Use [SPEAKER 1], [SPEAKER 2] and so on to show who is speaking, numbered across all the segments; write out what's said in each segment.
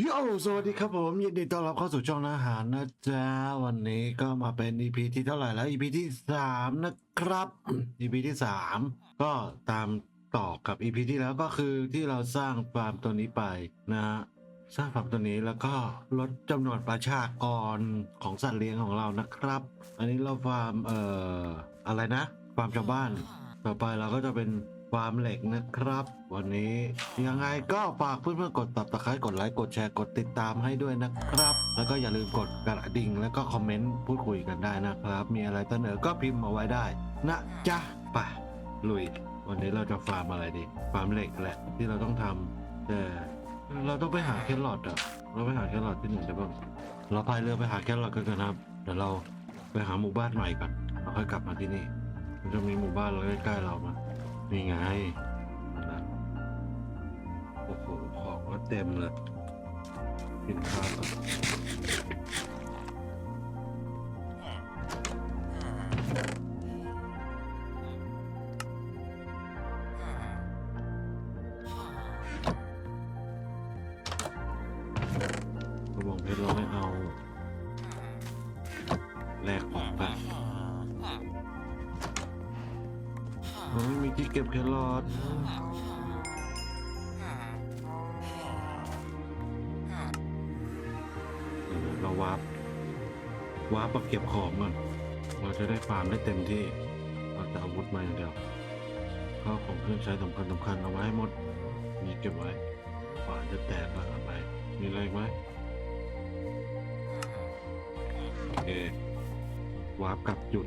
[SPEAKER 1] โยสวัสดีครับผม ยินดีต้อนรับเข้าสู่ช่องอาหารนะจ๊ะ วันนี้ก็มาเป็น EP ที่เท่าไหร่แล้ว EP ที่สามนะครับ EP ที่สามก็ตามต่อกับ EP ที่แล้วก็คือที่เราสร้างฟาร์มตัวนี้ไปนะฮะสร้างฟาร์มตัวนี้แล้วก็ลดจำนวนประชากรของสัตว์เลี้ยงของเรานะครับ อันนี้เราฟาร์มเอ่ออะไรนะฟาร์มชาวบ้าน ต่อไปเราก็จะเป็นฟาร์มเหล็กนะครับ วันนี้ยังไงก็ฝากเพื่อนๆกดตับตะไคร้กดไลค์กดแชร์กดติดตามให้ด้วยนะครับ แล้วก็อย่าลืมกดกระดิ่งแล้วก็คอมเมนต์พูดคุยกันได้นะครับ มีอะไรเสนอก็พิมพ์มาไว้ได้ นะจ๊ะไปลุย วันนี้เราจะฟาร์มอะไรดีฟาร์มเหล็กแหละที่เราต้องทำแต่เราต้องไปหาแครอทอะเราไปหาแครอทที่หนึ่งได้บ้างเราพายเรือไปหาแครอทกันนะครับเดี๋ยวเราไปหาหมู่บ้านใหม่ก่อนเราค่อยกลับมาที่นี่ มันจะมีหมู่บ้านใกล้ๆเรามานี่ไงนโอ้โห ของก็เต็มเลยกินข้าวก่อน วาวาร์ปวาร์ปมาเก็บของก่อนเราจะได้ฟาร์มได้เต็มที่เราจะอาวุธมาอย่างเดียวข้าวของเครื่องใช้สำคัญสำคัญเอาไว้ให้หมดมีเก็บไว้ฝาจะแตกแล้วเอาไปมีอะไรไหมโอเควาร์ปกลับจุด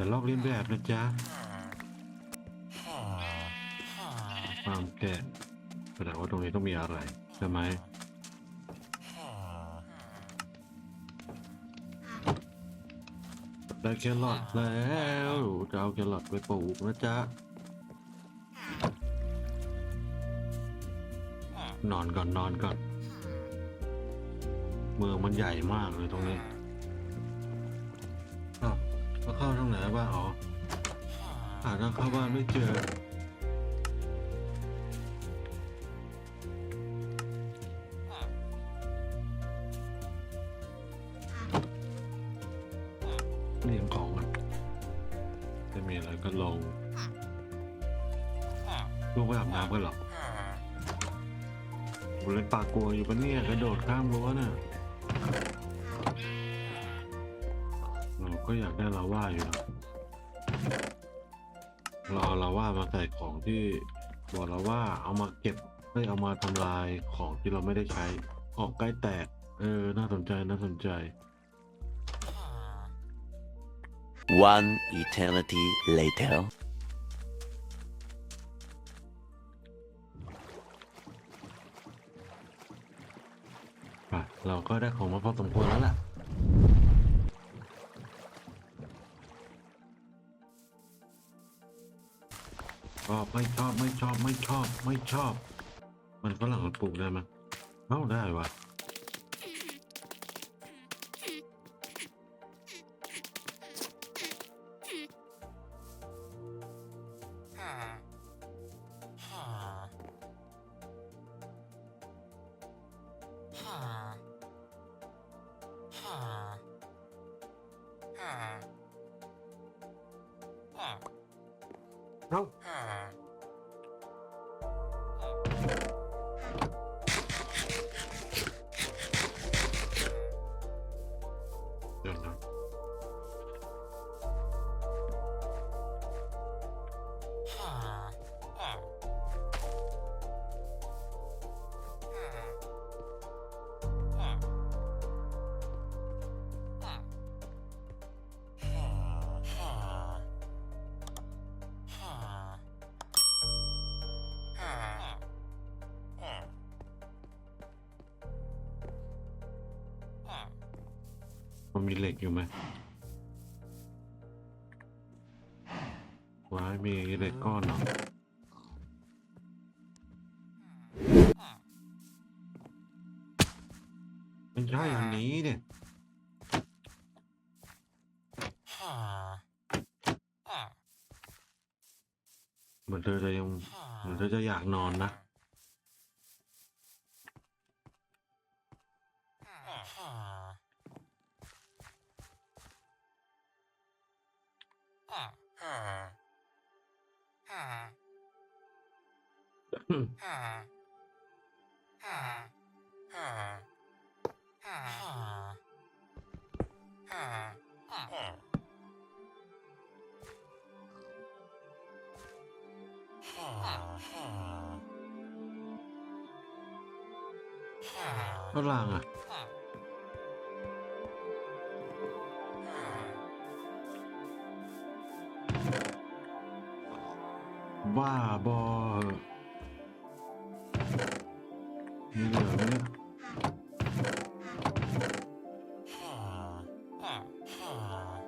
[SPEAKER 1] อย่าลอกเลียนแบบนะจ๊ะความแก่แสดงว่าตรงนี้ต้องมีอะไรใช่ไหมได้แครอทแล้วจะเอาแครอทไปปลูกนะจ๊ะนอนก่อนนอนก่อน เมืองมันใหญ่มากเลยตรงนี้ เข้าทางไหนบ้างอ๋อหาทางเข้าบ้านไม่เจอ เรียงของกันจะมีอะไรก็ลงลูกไปอาบน้ำกันเหรอบุเล่นปากกลัวอยู่ปะเนี่ยกระโดดข้ามรั้วน่ะ ก็อยากได้ลาว่าอยู่นะเราเอาลาว่ามาใส่ของที่บอกเราว่าเอามาเก็บเฮ้ยเอามาทำลายของที่เราไม่ได้ใช้ของใกล้แตก เออ น่าสนใจน่าสนใจ
[SPEAKER 2] One eternity later.
[SPEAKER 1] อะเราก็ได้ของมาพอสมควรแล้วล่ะ อบไม่ชอบไม่ชอบไม่ชอบไม่ชอบ มันฝรั่งมันปลูกได้ไหมยเอ้าได้ว่ะ มันมีเหล็กอยู่ไหมว้ายมีเหล็กก้อนเหรอไม่ใช่อันนี้เนี่ยเหมือนเธอจะยังเหมือนเธอจะอยากนอนนะ ฝรั่งอะบ้าบอ พ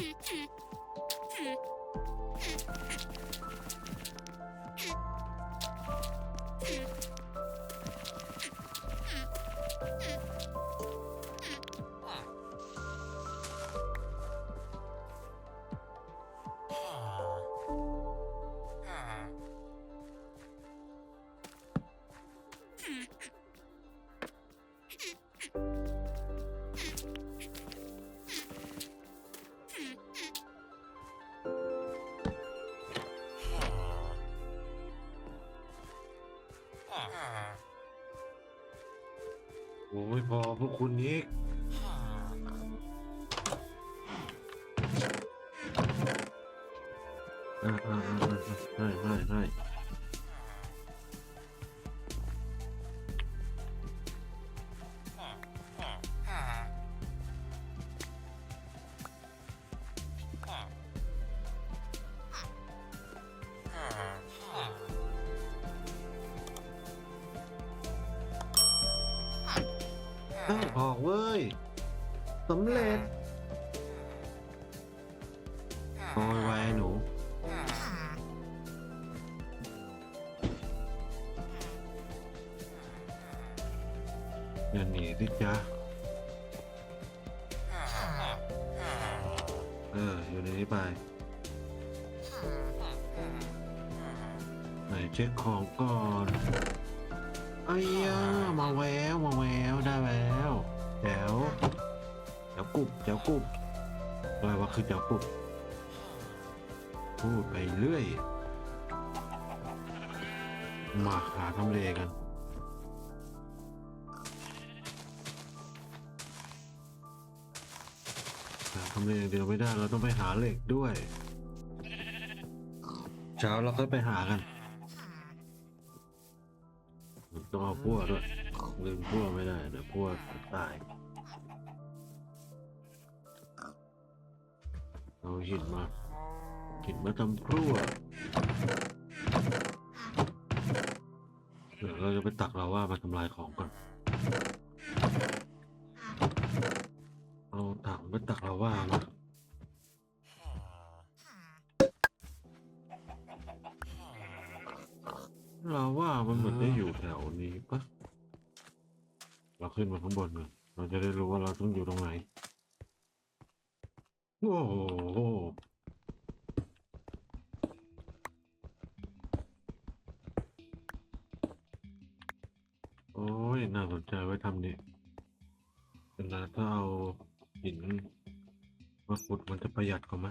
[SPEAKER 1] Choo-choo! พอพวกคุณอีก ออกเว้ยสำเร็จ คือจ๋วกุบพูดไปเรื่อย มาหาทำเลกัน หาทำเลอย่างเดียวไม่ได้เราต้องไปหาเหล็กด้วย เช้าเราก็ไปหากัน ต้องเอาพั่วด้วยลืมพั่วไม่ได้เดี๋ยวพั่วตาย หินมาหินมาทำครัวเดี๋ยวเราจะไปตักเราว่ามาทำลายของก่อนเอาถังไปตักเราว่ามาเราว่ามันเหมือนได้อยู่แถวนี้ปะเราขึ้นมาข้างบนเลยเราจะได้รู้ว่าเราต้องอยู่ตรงไหน โอ้โหโอ้ย น่าสนใจไว้ทำนี่เป็นไรถ้าเอาหินมาขุดมันจะประหยัดกว่าไหม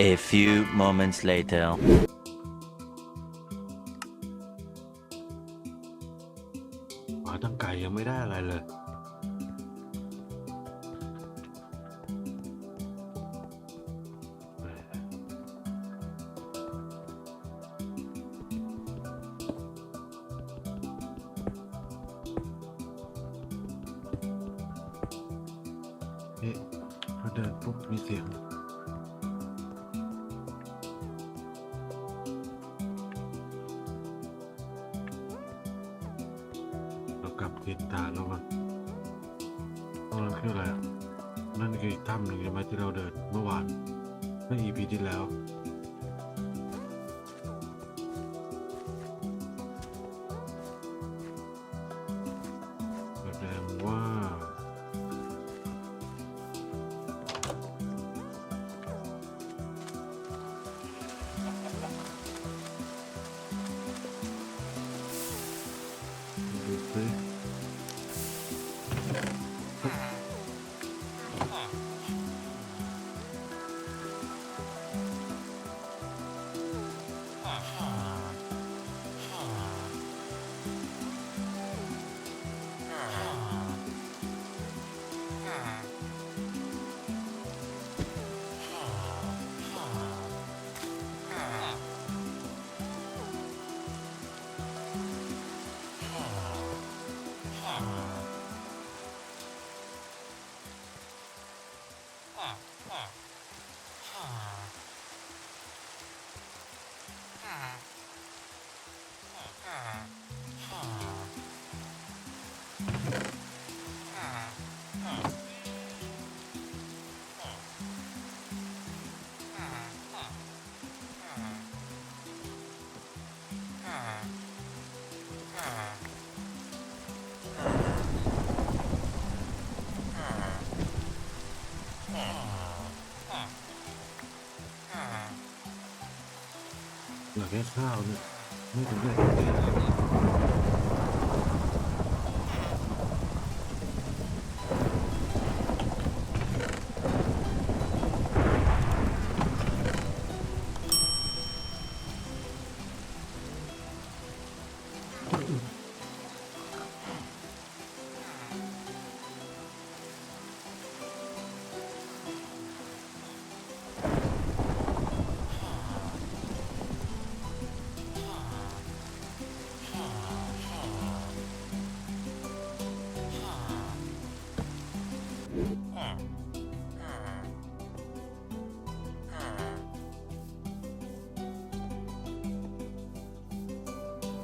[SPEAKER 2] A few moments later.
[SPEAKER 1] กลับทิศทาแล้วมั้งตรงนั้นคืออะไรอะนั่นคืออีกถ้ำหนึ่งใช่ไหมที่เราเดินเมื่อวานเมื่อ EP ที่แล้ว เหลือแค่ข้าวเนี่ยไม่ถึงเลยเลย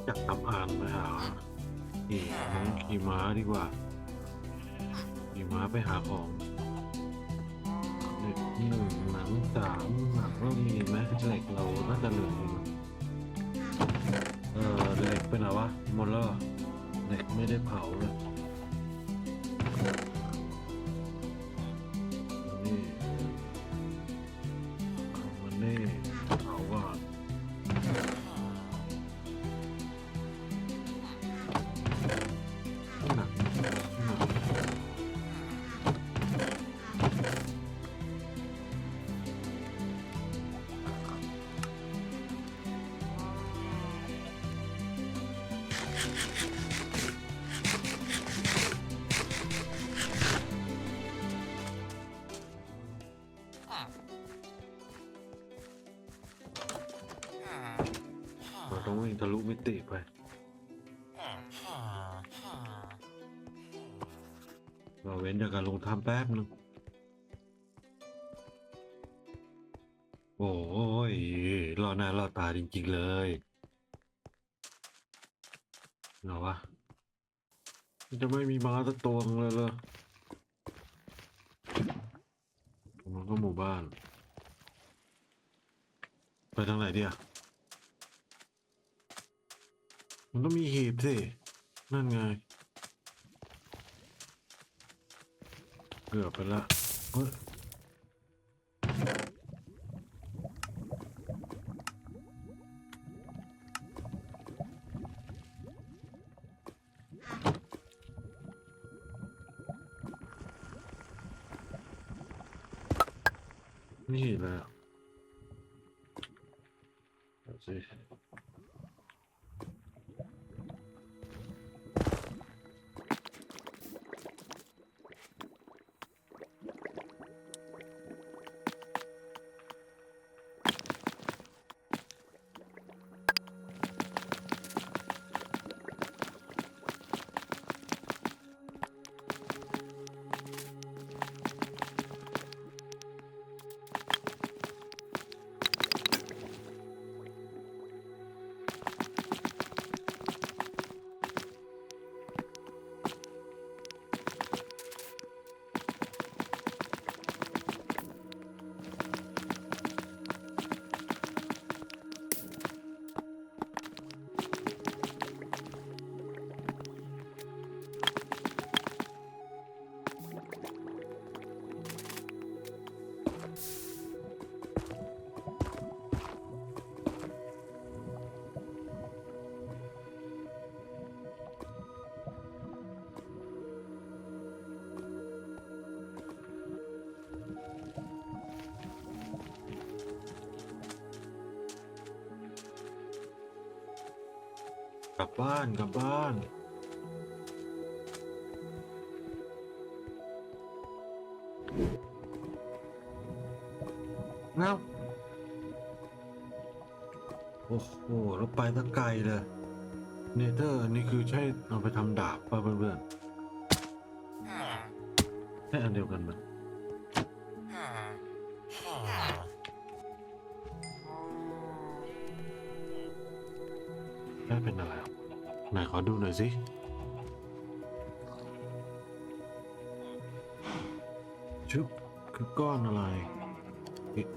[SPEAKER 1] จักทำอ่านไปหาขี่น้องขี่ม้าดีกว่าขี่ม้าไปหาของเหล็กหนึ่งหนังสามหนังเรามีไหมเหล็กเราน่าจะเหลืออยู่เออเหล็กเป็นอะไรวะหมดแล้วเหรอเหล็กไม่ได้เผาเลย วิ่งทะลุมิติไป เราเว้นจากการลงทำแป๊บนึง โอ้ยรอหน้ารอตาจริง ๆ เลยเหรอวะ จะไม่มีม้าสักตัวงเลยเหรอมันก็หมู่บ้าน ไปทางไหนดีอะ มันต้องมีหีบสิ นั่นไง เกือบไปละเฮ้ย กลับบ้านกลับบ้านเอ้าโอ้โหแล้วไปตั้งไกลเลย เนเธอร์นนี้คือใช่เอาไปทำดาบป่ะเพื่อนๆใช่อันเดียวกันไหมได้เป็นอะไร ไหนขอดูหน่อยสิชุบคือก้อนอะไรเอ๊ะ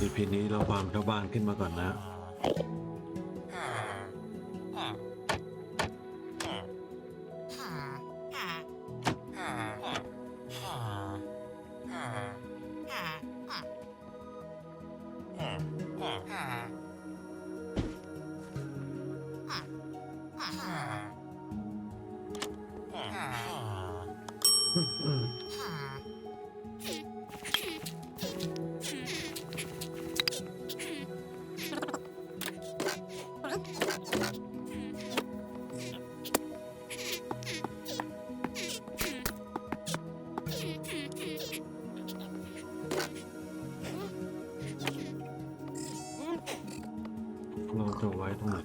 [SPEAKER 1] ดีพีนี้เราวามชาวบ้านขึ้นมาก่อนนะ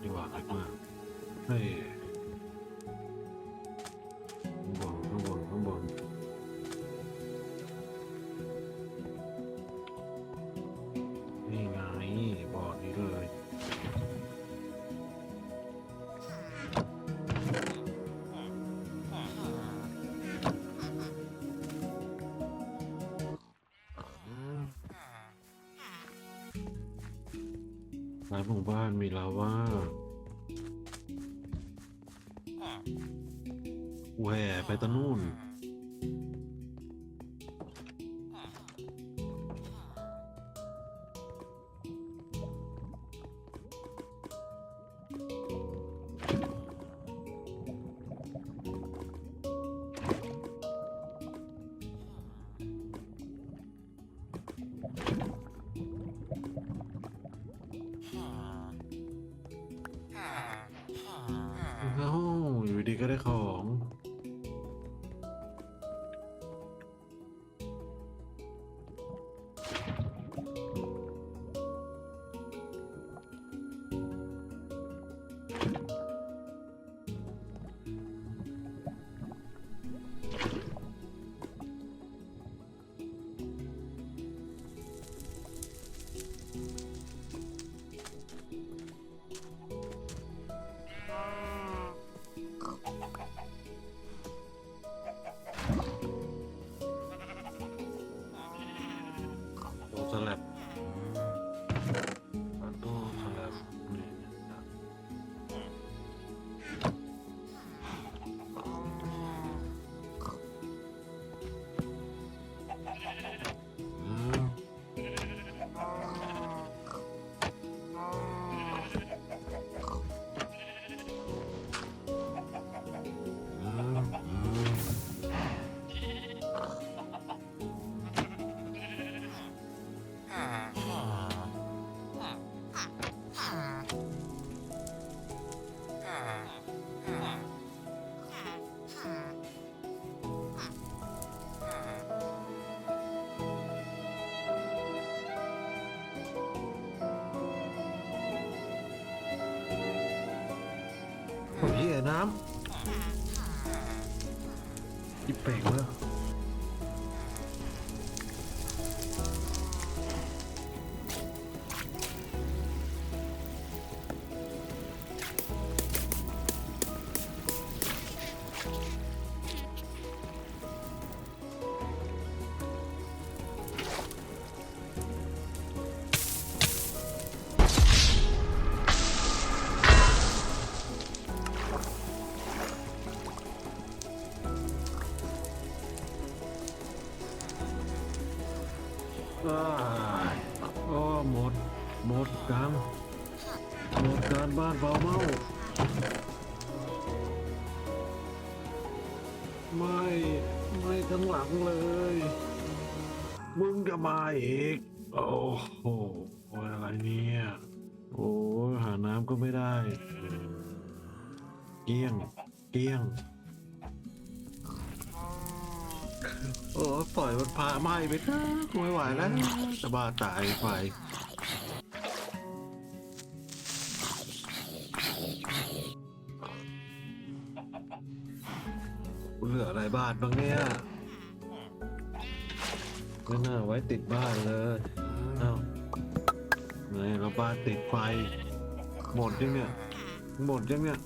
[SPEAKER 1] จะไว้ต วไโน้ำยิบแปลงแล้ว ไม่ไม่ทั้งหลังเลย มึงจะมาอีก โอ้โหอะไรเนี่ย โอ้หาน้ำก็ไม่ได้ เกลี้ยง เกลี้ยงโอ้ปล่อยมันพาไหม้ไปเถอะไม่ไหวแล้วจะบ้าตายไป บานบ้างเนี่ยไม่น่าไว้ติดบ้านเลยเอ้าไหนเราบ้านติดไฟ หมดยังเนี่ย หมดยังเนี่ย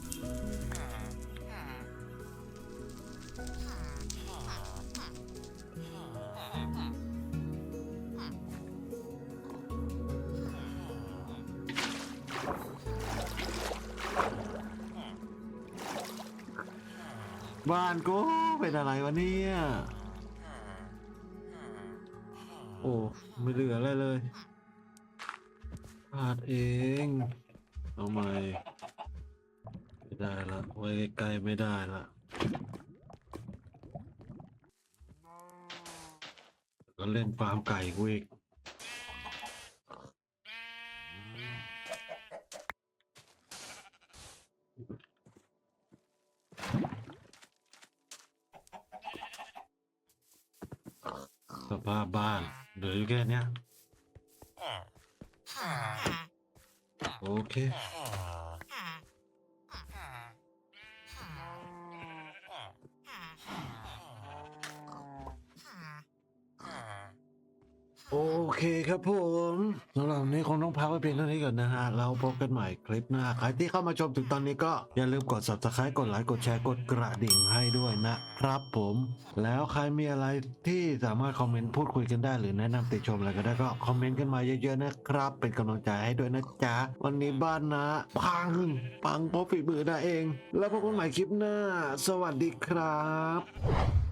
[SPEAKER 1] บ้านกู เป็นอะไรวะเนี่ย โอ้ ไม่เหลืออะไรเลยพลาดเอง เอาใหม่ ไม่ได้ละไว้ใกล้ไม่ได้ละก็เล่นฟาร์มไก่กูอีก สภาพบ้านเโอเคครับผมสำหรับวันนี้คงต้องพักไว้เพียงเท่านี้ก่อนนะฮะแล้วพบกันใหม่คลิปหน้า ใครที่เข้ามาชมถึงตอนนี้ก็อย่าลืมกด subscribe กดไลค์ กดแชร์ กดกระดิ่งให้ด้วยนะครับผม แล้วใครมีอะไรที่สามารถคอมเมนต์พูดคุยกันได้หรือแนะนำติชมอะไรก็ได้ก็คอมเมนต์กันมาเยอะๆนะครับ เป็นกำลังใจให้ด้วยนะจ๊ะ วันนี้บ้านนะพัง ปังเพราะฝีมือนะเอง แล้วพบกันใหม่คลิปหน้า สวัสดีครับ